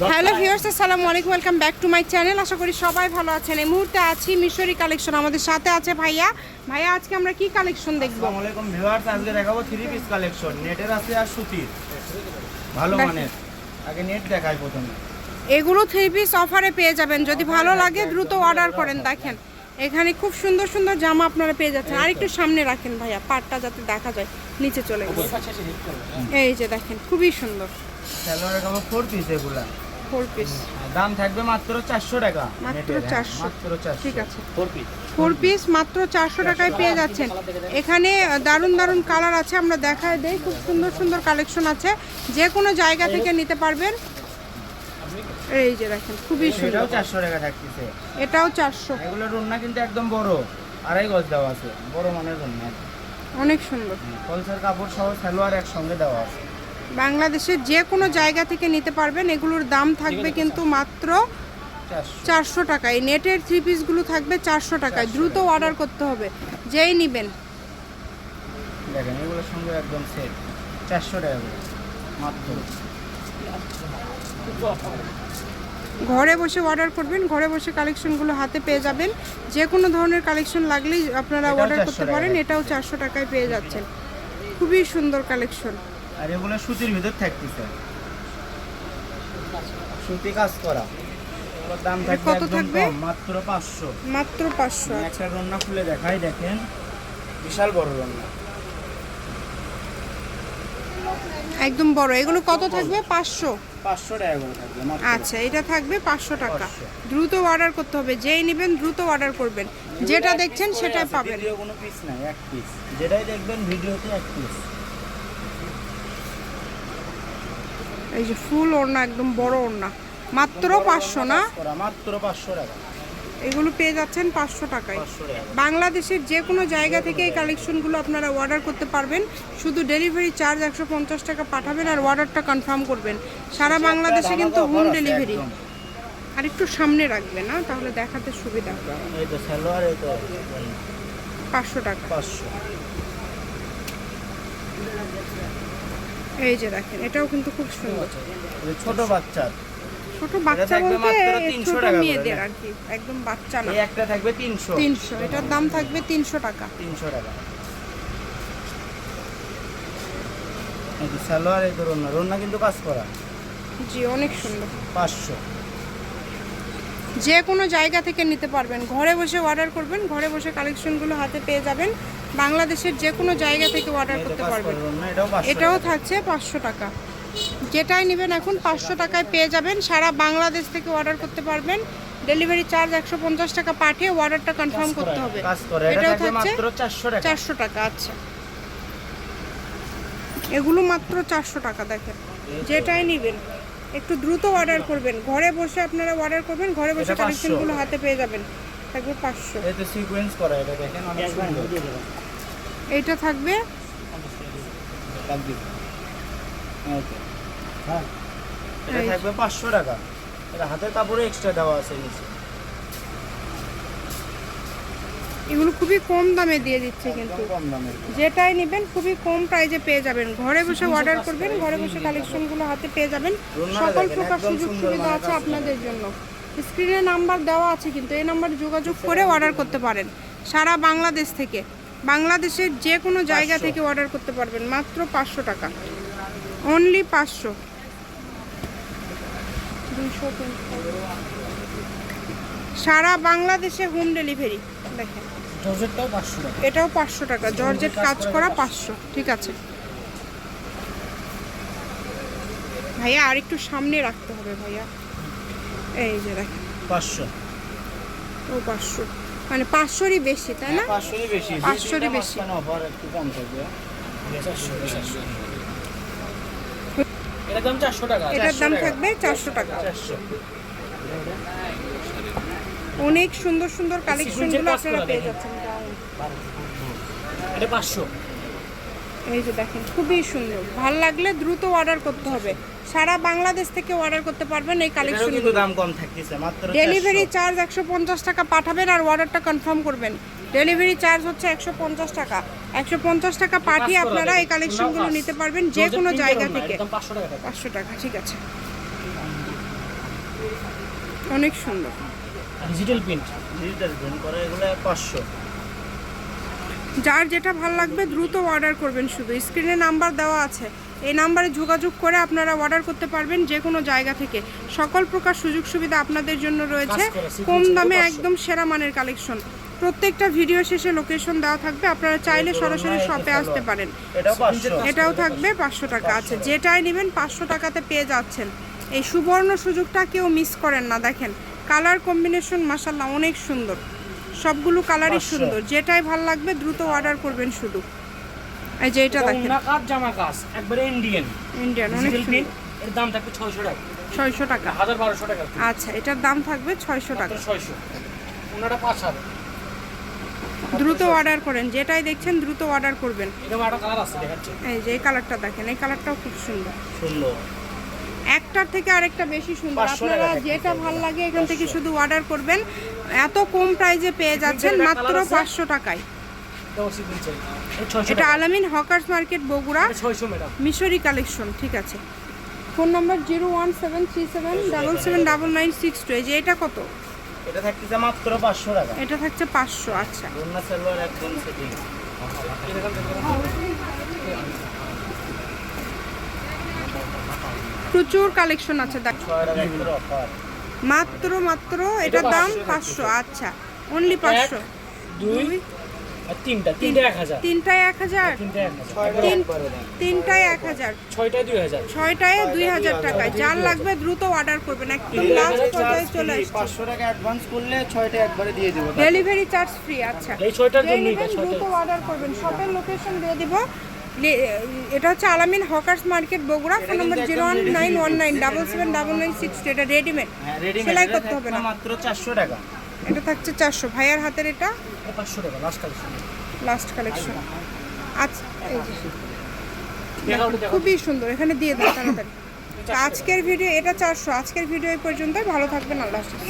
Hello viewers আসসালামু আলাইকুম welcome back to my channel. আশা করি সবাই ভালো আছেন। এই মুহূর্তে আছি মিশরি কালেকশন আমাদের সাথে আছে ভাইয়া। ভাইয়া আজকে আমরা কি কালেকশন দেখব? আসসালামু আলাইকুম ভিউয়ার্স আজকে দেখাবো থ্রি পিস কালেকশন নেটের আছে আর সুতির। ভালো মানের। আগে নেট দেখাই প্রথমে। এগুলো থ্রি পিস অফারে পেয়ে যাবেন। যদি ভালো লাগে দ্রুত অর্ডার করেন। দেখেন এখানে খুব সুন্দর সুন্দর জামা আপনারা পেয়ে যাচ্ছেন। আর একটু সামনে রাখেন ভাইয়া পাটটা যাতে দেখা যায় নিচে চলে গেছে। এই যে দেখেন খুবই সুন্দর। ফোর পিস এগুলা। ফোর পিস দাম থাকবে মাত্র চারশো টাকা। মাত্র হ্যাঁ, 400 মাত্র চারশো। ঠিক আছে। ফোর পিস মাত্র চারশো টাকায় পেয়ে যাচ্ছেন। এখানে দারুণ দারুণ কালার আছে আমরা দেখায় দেই। খুব সুন্দর সুন্দর কালেকশন আছে। যে কোনো জায়গা থেকে নিতে পারবেন। এই যে দেখেন খুবই এটাও সুন্দর। চারশো টাকা থাকতেছে। এটাও চারশো। এগুলো রুন্না কিন্তু একদম বড়। আড়াই গজ দেওয়া আছে। বড় মানের রুন্না। অনেক সুন্দর। কলসার কাপড় সহ সালোয়ার একসঙ্গে দেওয়া আছে। বাংলাদেশের যে কোনো জায়গা থেকে নিতে পারবেন। এগুলোর দাম থাকবে কিন্তু মাত্র চারশো। টাকায় নেটের থ্রি পিসগুলো থাকবে চারশো টাকায় দ্রুত অর্ডার করতে হবে। যেই নেবেন। দেখেন এগুলোর সঙ্গে একদম সেট চারশো টাকা মাত্র। ঘরে বসে অর্ডার করবেন। ঘরে বসে কালেকশনগুলো হাতে পেয়ে যাবেন। যে কোনো ধরনের কালেকশন লাগলেই আপনারা অর্ডার করতে পারেন। এটাও চারশো টাকায় পেয়ে যাচ্ছেন। খুবই সুন্দর কালেকশন আর এগুলো সুতির ভিতর থাকতেছে। সুতি কাজ করা। দাম থাকবে কত থাকবে? মাত্র পাঁচশো। মাত্র পাঁচশো একটা রান্না খুলে দেখাই দেখেন। বিশাল বড় রান্না। একদম বড়। এগুলো কত থাকবে? পাঁচশো। পাঁচশো টাকা থাকবে আচ্ছা এটা থাকবে পাঁচশো টাকা। দ্রুত অর্ডার করতে হবে। যেই নেবেন দ্রুত অর্ডার করবেন। যেটা দেখছেন সেটাই পাবেন। ভিডিও কোনো পিস নাই এক পিস যেটাই দেখবেন ভিডিওতে এক পিস এই যে ফুল ওড়না একদম বড় ওড়না। মাত্র পাঁচশো না? মাত্র পাঁচশো টাকা। এগুলো পেয়ে যাচ্ছেন পাঁচশো টাকায়। বাংলাদেশের যে কোনো জায়গা থেকে এই কালেকশনগুলো আপনারা অর্ডার করতে পারবেন। শুধু ডেলিভারি চার্জ একশো পঞ্চাশ টাকা পাঠাবেন আর অর্ডারটা কনফার্ম করবেন। সারা বাংলাদেশে কিন্তু হোম ডেলিভারি আর একটু সামনে রাখবেন না তাহলে দেখাতে সুবিধা। পাঁচশো টাকা। পাঁচশো। এই যে দেখেন এটাও কিন্তু খুব সুন্দর। ছোট বাচ্চা। ছোট বাচ্চা বলতে 300 ছোট টাকা মেয়েদের আর কি একদম বাচ্চা না। একটা থাকবে তিনশো। তিনশো এটার দাম থাকবে তিনশো টাকা। তিনশো টাকা। এই সালোয়ার এই ধরুন রন্না কিন্তু কাজ করা। জি অনেক সুন্দর। পাঁচশো। যে কোনো জায়গা থেকে নিতে পারবেন। ঘরে বসে অর্ডার করবেন ঘরে বসে কালেকশনগুলো হাতে পেয়ে যাবেন। বাংলাদেশের যে কোনো জায়গা থেকে অর্ডার করতে পারবেন। এটাও। থাকছে পাঁচশো টাকা। যেটাই নেবেন এখন পাঁচশো টাকায় পেয়ে যাবেন। সারা বাংলাদেশ থেকে অর্ডার করতে পারবেন। ডেলিভারি চার্জ একশো পঞ্চাশ টাকা পাঠিয়ে অর্ডারটা কনফার্ম করতে হবে। এটাও থাকছে চারশো টাকা। আচ্ছা। এগুলো মাত্র চারশো টাকা দেখেন। যেটাই নেবেন। একটু দ্রুত অর্ডার করবেন। ঘরে বসে আপনারা অর্ডার করবেন ঘরে বসে এটা 500 কালেকশনগুলো হাতে পেয়ে যাবেন। থাকবে পাঁচশো। এটা সিকোয়েন্স করা এটা দেখেন অনেক সুন্দর। এইটা থাকবে। হ্যাঁ। এটা থাকবে পাঁচশো টাকা। এটা হাতে কাপড়ে এক্সট্রা দেওয়া আছে নিচে। এগুলো খুবই কম দামে দিয়ে দিচ্ছে কিন্তু। যেটাই নেবেন খুবই কম প্রাইজে পেয়ে যাবেন। ঘরে বসে অর্ডার করবেন ঘরে বসে কালেকশনগুলো হাতে পেয়ে যাবেন। সকল প্রকার সুযোগ সুবিধা আছে আপনাদের জন্য। স্ক্রিনে নাম্বার দেওয়া আছে কিন্তু এই নাম্বারে যোগাযোগ করে অর্ডার করতে পারেন। সারা বাংলাদেশ থেকে। বাংলাদেশের যে কোনো জায়গা থেকে অর্ডার করতে পারবেন। মাত্র পাঁচশো টাকা। অনলি পাঁচশো। সারা বাংলাদেশে হোম ডেলিভারি দেখেন। জর্জেটটাও পাঁচশো টাকা। এটাও পাঁচশো টাকা। জর্জেট কাজ করা পাঁচশো। ঠিক আছে। ভাইয়া আর একটু সামনে রাখতে হবে ভাইয়া। এই যে দেখেন। পাঁচশো। ও পাঁচশো। মানে পাঁচশোরই বেশি তাই না? পাঁচশোরই বেশি। পাঁচশোরই বেশি। অফার একটু কম থাকবে। এটার দাম চারশো টাকা। এটার দাম থাকবে চারশো টাকা। চারশো। অনেক সুন্দর সুন্দর কালেকশনগুলো আপনারা পেয়ে যাচ্ছেন এটা পাঁচশো। এই যে দেখেন খুবই সুন্দর। ভালো লাগলে দ্রুত অর্ডার করতে হবে। সারা বাংলাদেশ থেকে অর্ডার করতে পারবেন এই কালেকশন কিন্তু দাম কম থাকতেছে মাত্র ডেলিভারি চার্জ একশো পঞ্চাশ টাকা পাঠাবেন আর অর্ডারটা কনফার্ম করবেন। ডেলিভারি চার্জ হচ্ছে একশো পঞ্চাশ টাকা। একশো পঞ্চাশ টাকা পাঠিয়ে আপনারা এই কালেকশনগুলো নিতে পারবেন যে কোনো জায়গা থেকে। পাঁচশো টাকা থাকবে। পাঁচশো টাকা ঠিক আছে। অনেক সুন্দর। ডিজিটাল প্রিন্ট ডিজিটাল প্রিন্ট করা এগুলো পাঁচশো। যার যেটা ভালো লাগবে দ্রুত অর্ডার করবেন শুধু। স্ক্রিনে নাম্বার দেওয়া আছে। এই নাম্বারে যোগাযোগ করে আপনারা অর্ডার করতে পারবেন যে কোনো জায়গা থেকে। সকল প্রকার সুযোগ সুবিধা আপনাদের জন্য রয়েছে। কম দামে একদম সেরা মানের কালেকশন প্রত্যেকটা ভিডিও শেষে লোকেশন দেওয়া থাকবে। আপনারা চাইলে সরাসরি শপে আসতে পারেন। এটাও এটাও থাকবে পাঁচশো টাকা আছে। যেটাই নেবেন পাঁচশো টাকাতে পেয়ে যাচ্ছেন। এই সুবর্ণ সুযোগটা কেউ মিস করেন না। দেখেন কালার কম্বিনেশন মাসাল্লাহ অনেক সুন্দর। সবগুলো কালারই সুন্দর। যেটাই ভালো লাগবে দ্রুত অর্ডার করবেন শুধু। এই যে এটা দেখেন। কাজ জামা কাজ একবারে ইন্ডিয়ান ইন্ডিয়ান অনেক সুন্দর। এর দাম থাকবে ছয়শো টাকা। ছয়শো টাকা। হাজার বারোশো টাকা। আচ্ছা এটার দাম থাকবে ছয়শো টাকা। ছয়শো। ওনাটা পাঁচ হাজার। দ্রুত অর্ডার করেন। যেটাই দেখছেন দ্রুত অর্ডার করবেন। এরকম একটা কালার আছে দেখাচ্ছে। এই যে এই কালারটা দেখেন। এই কালারটাও খুব সুন্দর। সুন্দর। একটার থেকে আরেকটা বেশি সুন্দর। 500 আপনারা যেটা ভালো লাগে এখান থেকে শুধু অর্ডার করবেন। এত কম প্রাইজে পেয়ে যাচ্ছেন মাত্র পাঁচশো টাকায়। এটা আলামিন হকার্স মার্কেট বগুড়া মিশরি কালেকশন ঠিক আছে। Phone number zero one seven three seven double seven double nine six two. এই যে এটা কত? এটা থাকতেছে মাত্র পাঁচশো টাকা। এটা থাকছে পাঁচশো আচ্ছা বন্যা সালোয়ার একদম সেটিং প্রচুর কালেকশন আছে দেখ। মাত্র মাত্র এটার দাম পাঁচশো আচ্ছা অনলি পাঁচশো। দুই আর তিনটা তিনটা এক হাজার। তিনটায় এক হাজার? তিনটায় এক হাজার। ছয়টায় দুই হাজার। যার লাগবে দ্রুত অর্ডার করবেন। একদম লাস্ট পর্যায়ে চলে আসছে। পাঁচশো টাকা অ্যাডভান্স করলে ছয়টা একবারে দিয়ে দেবো। ডেলিভারি চার্জ ফ্রি আচ্ছা। দ্রুত অর্ডার করবেন। শপের লোকেশন দিয়ে দিব। এটা হচ্ছে Alamin hawkers market Bogura phone number zero one nine one nine double seven double nine six এটা রেডিমেড সেলাই করতে হবে না। মাত্র চারশো টাকা। এটা থাকছে চারশো। ভাইয়ার হাতের এটা? পাঁচশো টাকা লাস্ট কালেকশন লাস্ট কালেকশন আচ্ছা খুবই সুন্দর এখানে দিয়ে দেন তাড়াতাড়ি। আজকের ভিডিও এটা চারশো। আজকের ভিডিও এই পর্যন্তই ভালো থাকবেন আল্লাহ হাফিজ।